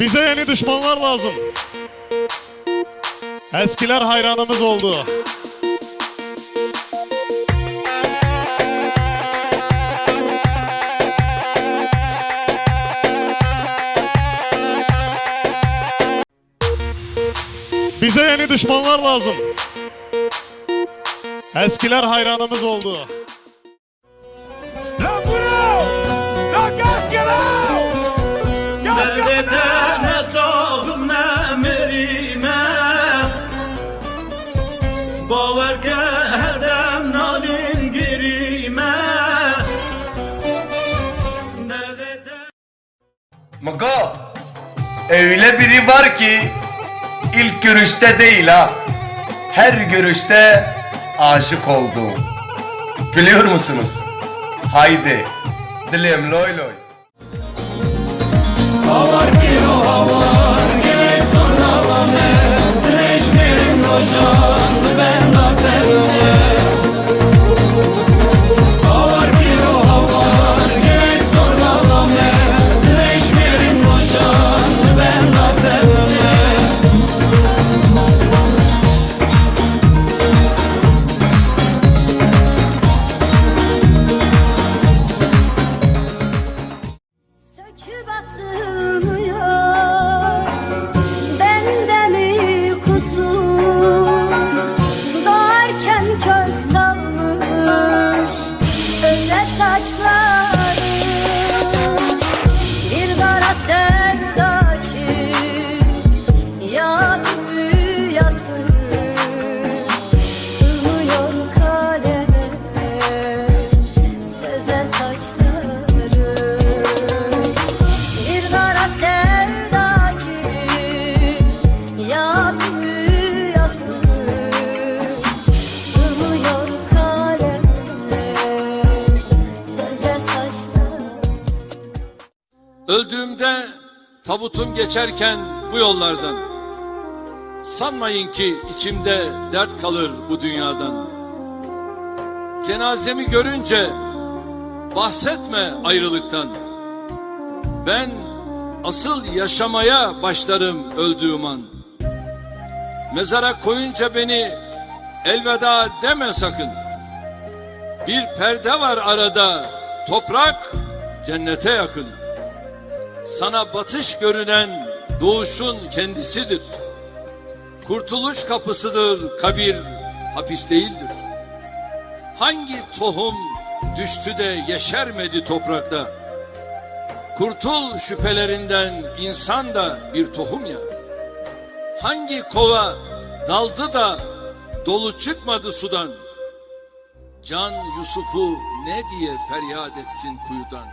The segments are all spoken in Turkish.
Bize yeni düşmanlar lazım. Eskiler hayranımız oldu. Bize yeni düşmanlar lazım. Eskiler hayranımız oldu. Derdede ne sağım ne merime Baver ki her dem nalin girime Maga öyle biri var ki ilk görüşte değil ha. Her görüşte aşık oldu. Biliyor musunuz? Haydi. Dilim loy loy. Söküp Öldüğümde tabutum geçerken bu yollardan. Sanmayın ki içimde dert kalır bu dünyadan. Cenazemi görünce bahsetme ayrılıktan. Ben asıl yaşamaya başlarım öldüğüm an. Mezara koyunca beni elveda deme sakın. Bir perde var arada toprak cennete yakın sana batış görünen doğuşun kendisidir. Kurtuluş kapısıdır kabir, hapis değildir. Hangi tohum düştü de yeşermedi toprakta? Kurtul şüphelerinden insan da bir tohum ya. Hangi kova daldı da dolu çıkmadı sudan? Can Yusuf'u ne diye feryat etsin kuyudan?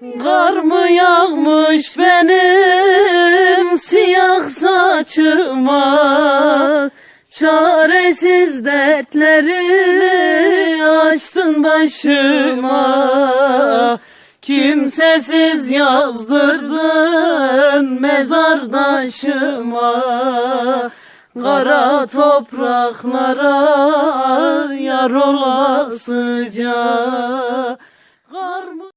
Kar mı yağmış benim siyah saçıma? Çaresiz dertleri açtın başıma. Kimsesiz yazdırdın mezardaşıma. Kara topraklara yar olasıca. Kar